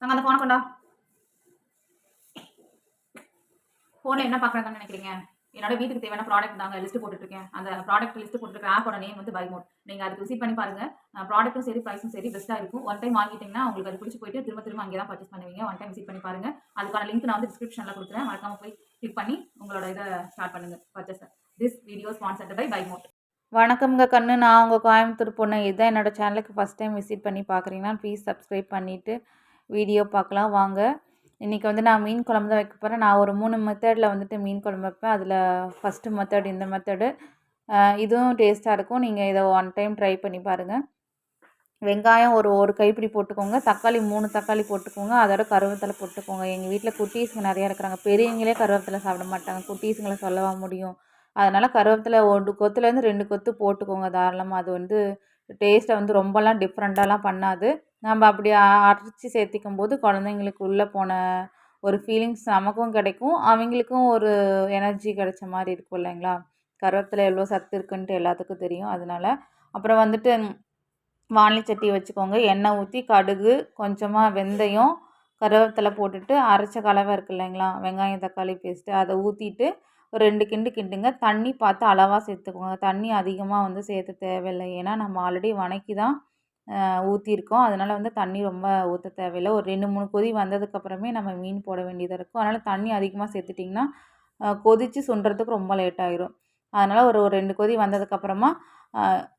நாங்கள் அந்த ஃபோனை கொண்டா. ஃபோனில் என்ன பார்க்குறாங்கன்னு நினைக்கிறீங்க? என்னோட வீட்டுக்கு தேவையான ப்ராடக்ட் தாங்க லிஸ்ட் போட்டுருக்கேன் அந்த ப்ராடக்ட் லிஸ்ட் போட்டுருக்க ஆப்போட நேம் வந்து பை மோட் நீங்கள் அதுக்கு விசிட் பண்ணி பாருங்க. ப்ராடக்ட்டும் சரி ப்ரைஸும் சரி பெஸ்ட்டாக இருக்கும். ஒன் டைம் வாங்கிட்டீங்கன்னா உங்களுக்கு அது பிடிச்சி போயிட்டு திரும்ப திரும்ப அங்கே தான் பர்ச்சேஸ் பண்ணுவீங்க. ஒன் டைம் விசிட் பண்ணி பாருங்க. அதுக்கான லிங்க் நான் வந்து டிஸ்கிரிப்ஷனில் கொடுக்குறேன். மறக்காம போய் கிளிக் பண்ணி உங்களோட இதை ஸ்டார்ட் பண்ணுங்க purchase this video sponsored by by மோட் வணக்கம்ங்க கண்ணு. நான் உங்கள் கோயம்புத்தூர் பொண்ணு. இதுதான் என்னோடய சேனலுக்கு ஃபஸ்ட் டைம் விசிட் பண்ணி பார்க்குறீங்கன்னா ப்ளீஸ் சப்ஸ்கிரைப் பண்ணிவிட்டு வீடியோ பார்க்கலாம் வாங்க. இன்றைக்கி வந்து நான் மீன் குழம்பு தான் வைக்க போகிறேன் நான் ஒரு மூணு மெத்தடில் வந்துட்டு மீன் குழம்பு வைப்பேன். அதில் ஃபஸ்ட்டு மெத்தட் இந்த மெத்தடு இதுவும் டேஸ்ட்டாக இருக்கும். நீங்கள் இதை ஒன் டைம் ட்ரை பண்ணி பாருங்கள் வெங்காயம் ஒரு ஒரு கைப்பிடி போட்டுக்கோங்க. தக்காளி மூணு தக்காளி போட்டுக்கோங்க. அதோட கருவேப்பிலை போட்டுக்கோங்க. எங்கள் வீட்டில் குட்டீஸுங்க நிறையா இருக்கிறாங்க. பெரியவங்களே கருவேப்பிலை சாப்பிட மாட்டாங்க. குட்டீஸுங்களை சொல்லவா முடியும்? அதனால் கருவேப்பிலை ஒரு கொத்துலேருந்து ரெண்டு கொத்து போட்டுக்கோங்க தாராளமாக அது வந்து டேஸ்ட்டை வந்து ரொம்பலாம் டிஃப்ரெண்ட்டாலாம் பண்ணாது. நம்ம அப்படி அரைச்சி சேர்த்திக்கும் போது குழந்தைங்களுக்கு உள்ளே போன ஒரு ஃபீலிங்ஸ் நமக்கும் கிடைக்கும். அவங்களுக்கும் ஒரு எனர்ஜி கிடைச்ச மாதிரி இருக்கும் இல்லைங்களா? கருவத்தில் எவ்வளோ சத்து இருக்குன்ட்டு எல்லாத்துக்கும் தெரியும். அதனால அப்புறம் வந்துட்டு வானலி சட்டி வச்சுக்கோங்க. எண்ணெய் ஊற்றி கடுகு கொஞ்சமாக வெந்தயம் கருவேப்பிலை போட்டுட்டு அரைச்ச கலவை இருக்குது இல்லைங்களா? வெங்காயம் தக்காளி பேஸ்ட்டு அதை ஊற்றிட்டு ஒரு ரெண்டு கிண்டு கிண்டுங்க. தண்ணி பார்த்து அளவாக சேர்த்துக்கோங்க. தண்ணி அதிகமாக வந்து சேர்த்த தேவையில்லை. ஏன்னா நம்ம ஆல்ரெடி வணக்கி தான் ஊற்றிருக்கோம் அதனால் வந்து தண்ணி ரொம்ப ஊற்ற தேவையில்லை. ஒரு ரெண்டு மூணு கொதி வந்ததுக்கப்புறமே நம்ம மீன் போட வேண்டியதாக இருக்கும். அதனால் தண்ணி அதிகமாக சேர்த்துட்டிங்கன்னா கொதித்து சுண்டுறதுக்கு ரொம்ப லேட் ஆயிரும். அதனால் ஒரு ஒரு ரெண்டு கொதி வந்ததுக்கப்புறமா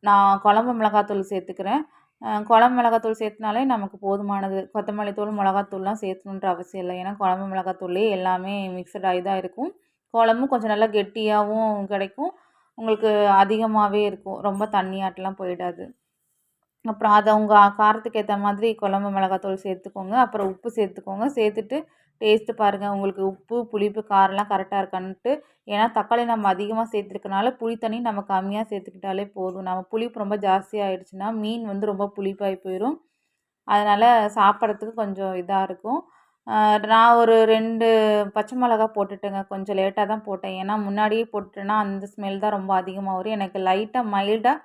நான் குழம்பு மிளகாத்தூள் சேர்த்துக்கிறேன். குழம்பு மிளகாத்தூள் சேர்த்துனாலே நமக்கு போதுமானது. கொத்தமல்லி தூள் மிளகாத்தூள்லாம் சேர்த்துணுன்ற அவசியம் இல்லை. ஏன்னா குழம்பு மிளகாத்தூள்லேயே எல்லாமே மிக்சடாகி தான் இருக்கும். குழம்பும் கொஞ்சம் நல்லா கெட்டியாகவும் கிடைக்கும். உங்களுக்கு அதிகமாகவே இருக்கும். ரொம்ப தண்ணியாட்டெலாம் போயிடாது. அப்புறம் அதை உங்கள் காரத்துக்கு ஏற்ற மாதிரி குழம்பு மிளகாத்தூள் சேர்த்துக்கோங்க. அப்புறம் உப்பு சேர்த்துக்கோங்க. சேர்த்துட்டு டேஸ்ட்டு பாருங்கள் உங்களுக்கு உப்பு புளிப்பு காரம்லாம் கரெக்டாக இருக்கான்ட்டு. ஏன்னா தக்காளி நம்ம அதிகமாக சேர்த்துருக்கனால புளி தண்ணி நம்ம கம்மியாக சேர்த்துக்கிட்டாலே போதும். நம்ம புளிப்பு ரொம்ப ஜாஸ்தியாகிடுச்சுன்னா மீன் வந்து ரொம்ப புளிப்பாகி போயிடும் அதனால் சாப்பிட்றதுக்கு கொஞ்சம் இதாக இருக்கும். நான் ஒரு ரெண்டு பச்சை மிளகா போட்டுட்டேங்க. கொஞ்சம் லேட்டாக தான் போட்டேன். ஏன்னா முன்னாடியே போட்டுட்டேன்னா அந்த ஸ்மெல் தான் ரொம்ப அதிகமாக வரும் எனக்கு லைட்டாக மைல்டாக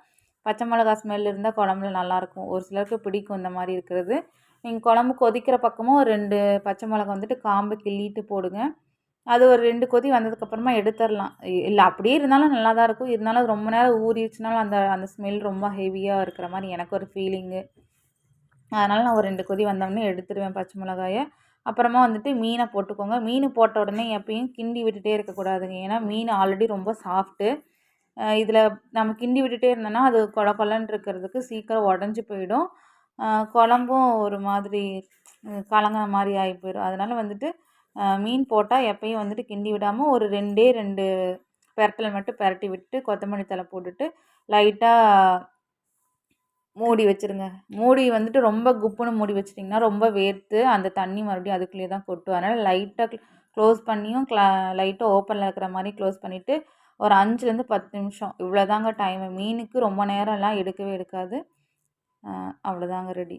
பச்சை மிளகா ஸ்மெல் இருந்தால் குழம்புல நல்லாயிருக்கும் ஒரு சிலருக்கு பிடிக்கும் இந்த மாதிரி இருக்கிறது. நீங்கள் குழம்பு கொதிக்கிற பக்கமும் ஒரு ரெண்டு பச்சை மிளகா வந்துட்டு காம்பு கிள்ளிட்டு போடுங்க. அது ஒரு ரெண்டு கொதி வந்ததுக்கப்புறமா எடுத்துடலாம். இல்லை அப்படியே இருந்தாலும் நல்லா தான் இருக்கும். இருந்தாலும் ரொம்ப நேரம் ஊறிடுச்சுனாலும் அந்த அந்த ஸ்மெல் ரொம்ப ஹெவியாக இருக்கிற மாதிரி எனக்கு ஒரு ஃபீலிங்கு அதனால் நான் ஒரு ரெண்டு கொதி வந்தோடனே எடுத்துடுவேன் பச்சை மிளகாயை. அப்புறமா வந்துட்டு மீனை போட்டுக்கோங்க. மீன் போட்ட உடனே எப்பயும் கிண்டி விட்டுட்டே இருக்கக்கூடாதுங்க. ஏன்னா மீன் ஆல்ரெடி ரொம்ப சாஃப்ட்டு இதில் நம்ம கிண்டி விட்டுட்டே இருந்தோன்னா அது கொல கொலன்னு இருக்கிறதுக்கு சீக்கிரம் உடஞ்சி போயிடும். குழம்பும் ஒரு மாதிரி கலங்கின மாதிரி ஆகி போயிடும். அதனால் வந்துட்டு மீன் போட்டால் எப்பயும் வந்துட்டு கிண்டி விடாமல் ஒரு ரெண்டே ரெண்டு பெரட்டல் மட்டும் பெரட்டி விட்டு கொத்தமல்லி தழை போட்டுட்டு லைட்டாக மூடி வச்சுருங்க. மூடி வந்துட்டு ரொம்ப குப்புன்னு மூடி வச்சிட்டிங்கன்னா ரொம்ப வேர்த்து அந்த தண்ணி மறுபடியும் அதுக்குள்ளேயே தான் கொட்டும். அதனால் லைட்டாக க்ளோஸ் பண்ணியும் க்ளா லைட்டாக ஓப்பனில் இருக்கிற மாதிரி க்ளோஸ் பண்ணிவிட்டு ஒரு அஞ்சுலேருந்து பத்து நிமிஷம். இவ்வளோதாங்க டைமு மீனுக்கு ரொம்ப நேரம்லாம் எடுக்கவே எடுக்காது. அவ்வளோதாங்க ரெடி